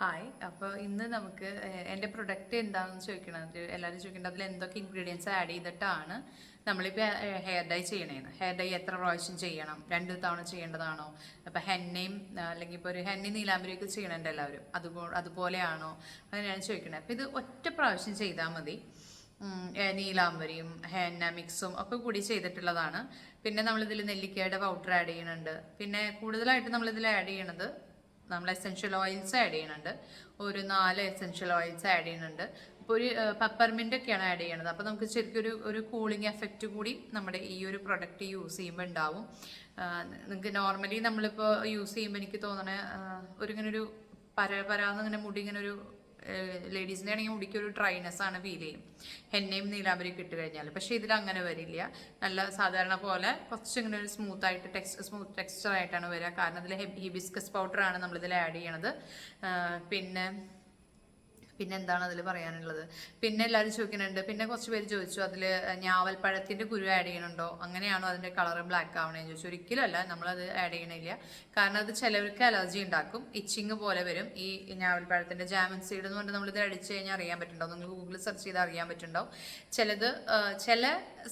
Hi അപ്പോൾ ഇന്ന് നമുക്ക് എന്റെ പ്രൊഡക്റ്റ് എന്താണെന്ന് ചോദിക്കണം. എല്ലാവരും ചോദിക്കേണ്ടത് അതിൽ എന്തൊക്കെ ഇൻഗ്രീഡിയൻസ് ആഡ് ചെയ്തിട്ടാണ് നമ്മളിപ്പോൾ ഹെയർ ഡൈ ചെയ്യണേന്ന്. ഹെയർ ഡൈ എത്ര പ്രാവശ്യം ചെയ്യണം? രണ്ട് തവണ ചെയ്യേണ്ടതാണോ? അപ്പോൾ ഹെന്നയും അല്ലെങ്കിൽ ഇപ്പോൾ ഒരു ഹെന്നി നീലാമ്പരിയൊക്കെ ചെയ്യണുണ്ട് എല്ലാവരും. അതുപോ അതുപോലെയാണോ? അങ്ങനെയാണ് ചോദിക്കണത് അപ്പോൾ ഇത് ഒറ്റ പ്രാവശ്യം ചെയ്താൽ മതി. നീലാംബരിയും ഹെന്ന മിക്സും ഒക്കെ കൂടി ചെയ്തിട്ടുള്ളതാണ്. പിന്നെ നമ്മളിതിൽ നെല്ലിക്കയുടെ പൗഡർ ആഡ് ചെയ്യുന്നുണ്ട്. പിന്നെ കൂടുതലായിട്ട് നമ്മളിതിൽ ആഡ് ചെയ്യണത് നമ്മൾ എസെൻഷ്യൽ ഓയിൽസ് ആഡ് ചെയ്യുന്നുണ്ട്. ഒരു നാല് എസെൻഷ്യൽ ഓയിൽസ് ആഡ് ചെയ്യുന്നുണ്ട്. അപ്പോൾ ഒരു പെപ്പർമിന്റ് ഒക്കെയാണ് ആഡ് ചെയ്യണത് അപ്പോൾ നമുക്ക് ശരിക്കും ഒരു ഒരു കൂളിംഗ് എഫക്റ്റ് കൂടി നമ്മുടെ ഈ ഒരു പ്രൊഡക്റ്റ് യൂസ് ചെയ്യുമ്പോൾ ഉണ്ടാവും നിങ്ങൾക്ക് നോർമലി നമ്മളിപ്പോൾ യൂസ് ചെയ്യുമ്പോൾ എനിക്ക് തോന്നണേ ഒരു ഇങ്ങനെ ഒരു പര പരാന്ന് ഇങ്ങനെ മുടി ഇങ്ങനെ ഒരു ലേഡീസിന്റെ ആണെങ്കിൽ മുടിക്ക് ഒരു ഡ്രൈനെസ് ആണ് ഫീൽ ചെയ്യും. എന്നെയും നീലാമ്പരിയും ഇട്ട് കഴിഞ്ഞാൽ പക്ഷേ ഇതിൽ അങ്ങനെ വരില്ല. നല്ല സാധാരണ പോലെ കുറച്ച് ഇങ്ങനെ ഒരു സ്മൂത്ത് ആയിട്ട് ടെക്സ് സ്മൂത്ത് ടെക്സ്ചർ ആയിട്ടാണ് വരിക. കാരണം ഇതിൽ ഹിബിസ്കസ് പൗഡറാണ് നമ്മളിതിൽ ആഡ് ചെയ്യണത്. പിന്നെ പിന്നെ എന്താണ് അതിൽ പറയാനുള്ളത്? പിന്നെ എല്ലാവരും ചോദിക്കുന്നുണ്ട് പിന്നെ കുറച്ച് പേര് ചോദിച്ചു അതിൽ ഞാവൽപ്പഴത്തിന്റെ കുരു ആഡ് ചെയ്യണുണ്ടോ അങ്ങനെയാണോ അതിന്റെ കളർ ബ്ലാക്ക് ആവണേന്ന് ചോദിച്ചു. ഒരിക്കലും അല്ല നമ്മളത് ആഡ് ചെയ്യണില്ല. കാരണം അത് ചിലവർക്ക് അലർജി ഉണ്ടാക്കും. ഇച്ചിങ് പോലെ വരും. ഈ ഞാവൽപ്പഴത്തിന്റെ ജാമൻ സീഡ് എന്ന് പറഞ്ഞാൽ നമ്മളിത് അടിച്ച് കഴിഞ്ഞാൽ അറിയാൻ പറ്റുന്നുണ്ടാവും. നിങ്ങൾ ഗൂഗിളിൽ സെർച്ച് ചെയ്ത് അറിയാൻ പറ്റുന്നുണ്ടാവും. ചിലത് ചില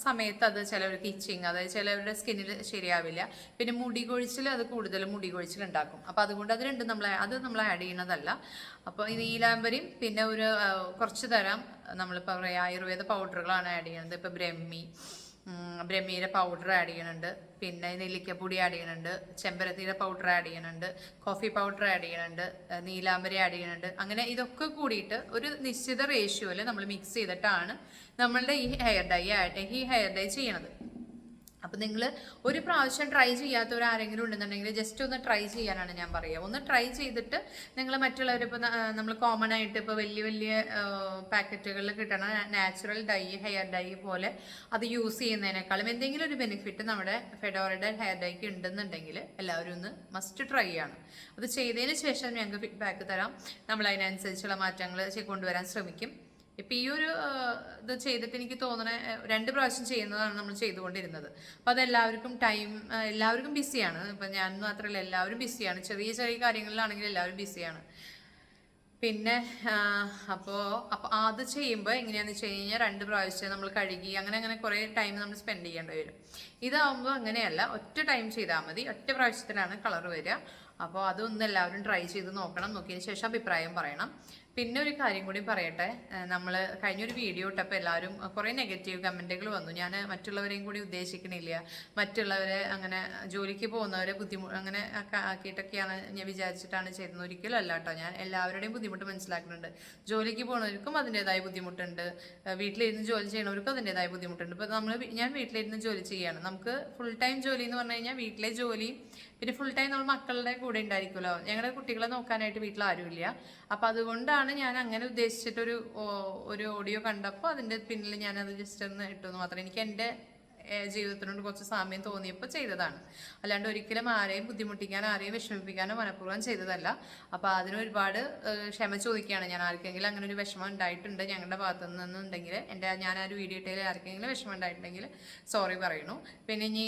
സമയത്ത് അത് ചിലവർക്ക് ഇച്ചിങ് അതായത് ചിലവരുടെ സ്കിന്നിൽ ശരിയാവില്ല. പിന്നെ മുടി കൊഴിച്ചിൽ അത് കൂടുതൽ മുടി കൊഴിച്ചിൽ ഉണ്ടാക്കും. അപ്പോൾ അതുകൊണ്ട് അത് രണ്ടും നമ്മൾ അത് നമ്മൾ ആഡ് ചെയ്യുന്നതല്ല. അപ്പോൾ ഈ നീലാംബരിയും പിന്നെ ഒരു കുറച്ച് തരം നമ്മളിപ്പോൾ പറയുക ആയുർവേദ പൗഡറുകളാണ് ആഡ് ചെയ്യുന്നത്. ഇപ്പോൾ ബ്രഹ്മി ബ്രഹ്മിയുടെ പൗഡർ ആഡ് ചെയ്യുന്നുണ്ട്. പിന്നെ നെല്ലിക്കപ്പൊടി ആഡ് ചെയ്യുന്നുണ്ട്. ചെമ്പരത്തിയുടെ പൗഡർ ആഡ് ചെയ്യുന്നുണ്ട്. കോഫി പൗഡർ ആഡ് ചെയ്യുന്നുണ്ട്. ആ, നീലാംബരി ആഡ് ചെയ്യുന്നുണ്ട്. അങ്ങനെ ഇതൊക്കെ കൂടിയിട്ട് ഒരു നിശ്ചിത റേഷ്യോയിൽ നമ്മൾ മിക്സ് ചെയ്തിട്ടാണ് നമ്മളുടെ ഈ ഹെയർ ഡൈ ആയിട്ട് ഈ ഹെയർ ഡൈ ചെയ്യണത്. അപ്പം നിങ്ങൾ ഒരു പ്രാവശ്യം ട്രൈ ചെയ്യാത്തവർ ആരെങ്കിലും ഉണ്ടെന്നുണ്ടെങ്കിൽ ജസ്റ്റ് ഒന്ന് ട്രൈ ചെയ്യാനാണ് ഞാൻ പറയുക ഒന്ന് ട്രൈ ചെയ്തിട്ട് നിങ്ങൾ മറ്റുള്ളവർ ഇപ്പോൾ നമ്മൾ കോമൺ ആയിട്ട് ഇപ്പോൾ വലിയ വലിയ പാക്കറ്റുകളിൽ കിട്ടണ നാച്ചുറൽ ഡൈ ഹെയർ ഡൈ പോലെ അത് യൂസ് ചെയ്യുന്നതിനേക്കാളും എന്തെങ്കിലും ഒരു ബെനിഫിറ്റ് നമ്മുടെ ഫെഡോറയുടെ ഹെയർ ഡൈക്ക് ഉണ്ടെന്നുണ്ടെങ്കിൽ എല്ലാവരും ഒന്ന് മസ്റ്റ് ട്രൈ ആണ്. അത് ചെയ്തതിന് ശേഷം ഞങ്ങൾക്ക് ഫീഡ്ബാക്ക് തരാം. നമ്മൾ അതിനനുസരിച്ചുള്ള മാറ്റങ്ങൾ കൊണ്ടുവരാൻ ശ്രമിക്കും. ഇപ്പം ഈ ഒരു ഇത് ചെയ്തിട്ട് എനിക്ക് തോന്നണ രണ്ട് പ്രാവശ്യം ചെയ്യുന്നതാണ് നമ്മൾ ചെയ്തുകൊണ്ടിരുന്നത്. അപ്പോൾ അതെല്ലാവർക്കും ടൈം എല്ലാവർക്കും ബിസിയാണ്. ഇപ്പം ഞാൻ മാത്രമല്ല എല്ലാവരും ബിസിയാണ്. ചെറിയ ചെറിയ കാര്യങ്ങളിലാണെങ്കിൽ എല്ലാവരും ബിസിയാണ്. പിന്നെ അപ്പോൾ അപ്പോൾ അത് ചെയ്യുമ്പോൾ എങ്ങനെയാണെന്ന് വെച്ച് കഴിഞ്ഞാൽ രണ്ട് പ്രാവശ്യം നമ്മൾ കഴുകി അങ്ങനെ അങ്ങനെ കുറേ ടൈം നമ്മൾ സ്പെൻഡ് ചെയ്യേണ്ടി വരും. ഇതാവുമ്പോൾ അങ്ങനെയല്ല ഒറ്റ ടൈം ചെയ്താൽ മതി. ഒറ്റ പ്രാവശ്യത്തിലാണ് കളർ വരിക. അപ്പോൾ അതൊന്നും എല്ലാവരും ട്രൈ ചെയ്ത് നോക്കണം. നോക്കിയതിന് ശേഷം അഭിപ്രായം പറയണം. പിന്നെ ഒരു കാര്യം കൂടി പറയട്ടെ. നമ്മൾ കഴിഞ്ഞൊരു വീഡിയോ ഇട്ടപ്പോൾ എല്ലാവരും കുറേ നെഗറ്റീവ് കമന്റുകൾ വന്നു. ഞാൻ മറ്റുള്ളവരെയും കൂടി ഉദ്ദേശിക്കണില്ല. മറ്റുള്ളവരെ അങ്ങനെ ജോലിക്ക് പോകുന്നവരെ ബുദ്ധിമുട്ട് അങ്ങനെ ആക്കിയിട്ടൊക്കെയാണ് ഞാൻ വിചാരിച്ചിട്ടാണ് ചെയ്യുന്നത് ഒരിക്കലും അല്ല കേട്ടോ ഞാൻ എല്ലാവരുടെയും ബുദ്ധിമുട്ട് മനസ്സിലാക്കുന്നുണ്ട്. ജോലിക്ക് പോകുന്നവർക്കും അതിന്റേതായ ബുദ്ധിമുട്ടുണ്ട്. വീട്ടിലിരുന്ന് ജോലി ചെയ്യണവർക്കും അതിന്റേതായ ബുദ്ധിമുട്ടുണ്ട്. ഇപ്പോൾ നമ്മൾ ഞാൻ വീട്ടിലിരുന്ന് ജോലി ചെയ്യുകയാണ്. നമുക്ക് ഫുൾ ടൈം ജോലി എന്ന് പറഞ്ഞു കഴിഞ്ഞാൽ വീട്ടിലെ ജോലി പിന്നെ ഫുൾ ടൈം നമ്മൾ മക്കളുടെ കൂടെ ഉണ്ടായിരിക്കുമല്ലോ. ഞങ്ങളുടെ കുട്ടികളെ നോക്കാനായിട്ട് വീട്ടിൽ ആരുമില്ല. അപ്പോൾ അതുകൊണ്ടാണ് ഞാൻ അങ്ങനെ ഉദ്ദേശിച്ചിട്ടൊരു ഒരു ഓഡിയോ കണ്ടപ്പോൾ അതിന്റെ പിന്നിൽ ഞാനത് ജസ്റ്റ് ഒന്ന് ഇട്ടു എന്ന് മാത്രം. എനിക്ക് എന്റെ ജീവിതത്തിനോട് കുറച്ച് സാമ്യം തോന്നിയപ്പോൾ ചെയ്തതാണ്. അല്ലാണ്ട് ഒരിക്കലും ആരെയും ബുദ്ധിമുട്ടിക്കാനോ ആരെയും വിഷമിപ്പിക്കാനോ മനഃപൂർവം ചെയ്തതല്ല. അപ്പോൾ അതിന് ഒരുപാട് ക്ഷമ ചോദിക്കുകയാണ് ഞാൻ. ആർക്കെങ്കിലും അങ്ങനെ ഒരു വിഷമം ഉണ്ടായിട്ടുണ്ട് ഞങ്ങളുടെ ഭാഗത്തു നിന്നുണ്ടെങ്കിൽ എന്റെ ഞാൻ ആ ഒരു വീഡിയോ ഇട്ടതിൽ ആർക്കെങ്കിലും വിഷമം ഉണ്ടായിട്ടുണ്ടെങ്കിൽ സോറി പറയുന്നു. പിന്നെ ഇനി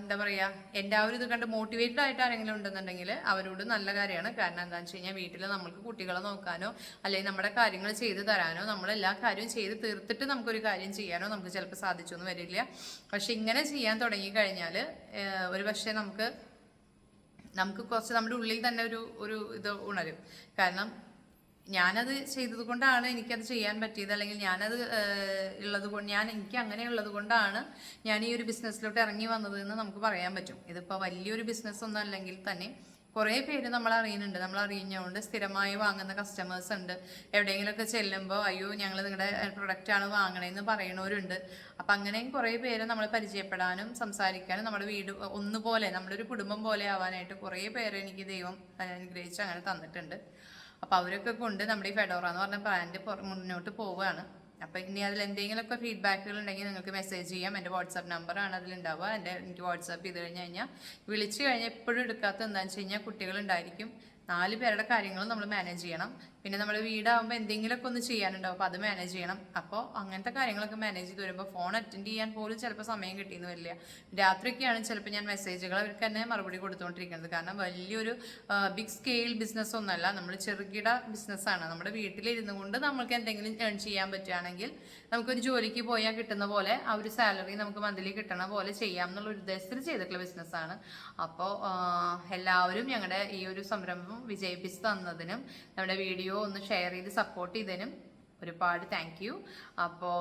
എന്താ പറയുക എന്റെ ആ ഒരു ഇത് കണ്ട് മോട്ടിവേറ്റഡ് ആയിട്ട് ആരെങ്കിലും ഉണ്ടെന്നുണ്ടെങ്കിൽ അവരോട് നല്ല കാര്യമാണ്. കാരണം എന്താണെന്ന് വെച്ച് കഴിഞ്ഞാൽ വീട്ടിൽ നമ്മൾക്ക് കുട്ടികളെ നോക്കാനോ അല്ലെങ്കിൽ നമ്മുടെ കാര്യങ്ങൾ ചെയ്തു തരാനോ നമ്മൾ എല്ലാ കാര്യവും ചെയ്ത് തീർത്തിട്ട് നമുക്കൊരു കാര്യം ചെയ്യാനോ നമുക്ക് ചിലപ്പോൾ സാധിച്ചൊന്നും വരില്ല. പക്ഷെ ഇങ്ങനെ ചെയ്യാൻ തുടങ്ങി കഴിഞ്ഞാൽ ഒരു പക്ഷേ നമുക്ക് നമുക്ക് കുറച്ച് നമ്മുടെ ഉള്ളിൽ തന്നെ ഒരു ഒരു ഇത് ഉണരും. കാരണം ഞാനത് ചെയ്തത് കൊണ്ടാണ് എനിക്കത് ചെയ്യാൻ പറ്റിയത് അല്ലെങ്കിൽ ഞാനത് ഉള്ളത് കൊണ്ട് ഞാൻ എനിക്ക് അങ്ങനെ ഉള്ളത് കൊണ്ടാണ് ഞാൻ ഈ ഒരു ബിസിനസ്സിലോട്ട് ഇറങ്ങി വന്നത് എന്ന് നമുക്ക് പറയാൻ പറ്റും. ഇതിപ്പോൾ വലിയൊരു ബിസിനസ് ഒന്നും അല്ലെങ്കിൽ തന്നെ കുറേ പേര് നമ്മൾ അറിയുന്നുണ്ട് നമ്മൾ അറിയുന്നതുകൊണ്ട് സ്ഥിരമായി വാങ്ങുന്ന കസ്റ്റമേഴ്സ് ഉണ്ട്. എവിടെയെങ്കിലുമൊക്കെ ചെല്ലുമ്പോൾ അയ്യോ ഞങ്ങൾ നിങ്ങളുടെ പ്രൊഡക്റ്റാണ് വാങ്ങണേന്ന് പറയണവരുണ്ട്. അപ്പം അങ്ങനെയും കുറേ പേര് നമ്മൾ പരിചയപ്പെടാനും സംസാരിക്കാനും നമ്മുടെ വീട് ഒന്നുപോലെ നമ്മുടെ ഒരു കുടുംബം പോലെ ആവാനായിട്ട് കുറേ പേരെ എനിക്ക് ദൈവം അനുഗ്രഹിച്ച് അങ്ങനെ തന്നിട്ടുണ്ട്. അപ്പോൾ അവരൊക്കെ കൊണ്ട് നമ്മുടെ ഈ ഫെഡോറ എന്ന് പറഞ്ഞ ബ്രാൻഡ് മുന്നോട്ട് പോവുകയാണ് അപ്പോൾ ഇനി അതിൽ എന്തെങ്കിലുമൊക്കെ ഫീഡ്ബാക്കുകൾ ഉണ്ടെങ്കിൽ നിങ്ങൾക്ക് മെസ്സേജ് ചെയ്യാം. എന്റെ വാട്സാപ്പ് നമ്പറാണ് അതിലുണ്ടാവുക. എന്റെ എനിക്ക് വാട്സാപ്പ് ചെയ്ത് കഴിഞ്ഞ് കഴിഞ്ഞാൽ വിളിച്ചു കഴിഞ്ഞാൽ എപ്പോഴും എടുക്കാത്ത എന്താണെന്ന് വെച്ച് കഴിഞ്ഞാൽ കുട്ടികളുണ്ടായിരിക്കും നാല് പേരുടെ കാര്യങ്ങളും നമ്മൾ മാനേജ് ചെയ്യണം. പിന്നെ നമ്മൾ വീടാകുമ്പോൾ എന്തെങ്കിലുമൊക്കെ ഒന്ന് ചെയ്യാനുണ്ടാവും അപ്പോൾ അത് മാനേജ് ചെയ്യണം. അപ്പോൾ അങ്ങനത്തെ കാര്യങ്ങളൊക്കെ മാനേജ് ചെയ്ത് വരുമ്പോൾ ഫോൺ അറ്റൻഡ് ചെയ്യാൻ പോലും ചിലപ്പോൾ സമയം കിട്ടിയെന്ന് വരില്ല. രാത്രിയൊക്കെയാണ് ചിലപ്പോൾ ഞാൻ മെസ്സേജുകൾ അവർക്ക് തന്നെ മറുപടി കൊടുത്തുകൊണ്ടിരിക്കുന്നത് കാരണം വലിയൊരു ബിഗ് സ്കെയിൽ ബിസിനസ് ഒന്നല്ല. നമ്മൾ ചെറുകിട ബിസിനസ്സാണ് നമ്മുടെ വീട്ടിലിരുന്നു കൊണ്ട് നമുക്ക് എന്തെങ്കിലും ഏൺ ചെയ്യാൻ പറ്റുകയാണെങ്കിൽ നമുക്കൊരു ജോലിക്ക് പോയാൽ കിട്ടുന്ന പോലെ ആ ഒരു സാലറി നമുക്ക് മന്ത്ലി കിട്ടണ പോലെ ചെയ്യാം എന്നുള്ള ഒരു ഉദ്ദേശത്തിൽ ചെയ്തിട്ടുള്ള ബിസിനസ്സാണ് അപ്പോൾ എല്ലാവരും ഞങ്ങളുടെ ഈ ഒരു സംരംഭം വിജയിപ്പിച്ച് തന്നതിനും നമ്മുടെ വീഡിയോ ഒന്ന് ഷെയർ ചെയ്ത് സപ്പോർട്ട് ചെയ്തതിനും ഒരുപാട് താങ്ക് യു അപ്പോൾ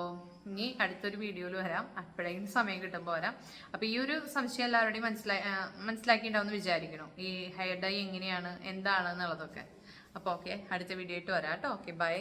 ഇനി അടുത്തൊരു വീഡിയോയിൽ വരാം. അപ്പോഴേക്കും സമയം കിട്ടുമ്പോൾ വരാം. അപ്പോൾ ഈ ഒരു സംശയം എല്ലാവരുടെയും മനസ്സിലായി മനസ്സിലാക്കിയിട്ടുണ്ടാവുമെന്ന് വിചാരിക്കണം ഈ ഹെയർ ഡൈ എങ്ങനെയാണ് എന്താണ് എന്നുള്ളതൊക്കെ. അപ്പോൾ ഓക്കെ അടുത്ത വീഡിയോ ആയിട്ട് വരാം കേട്ടോ. Okay bye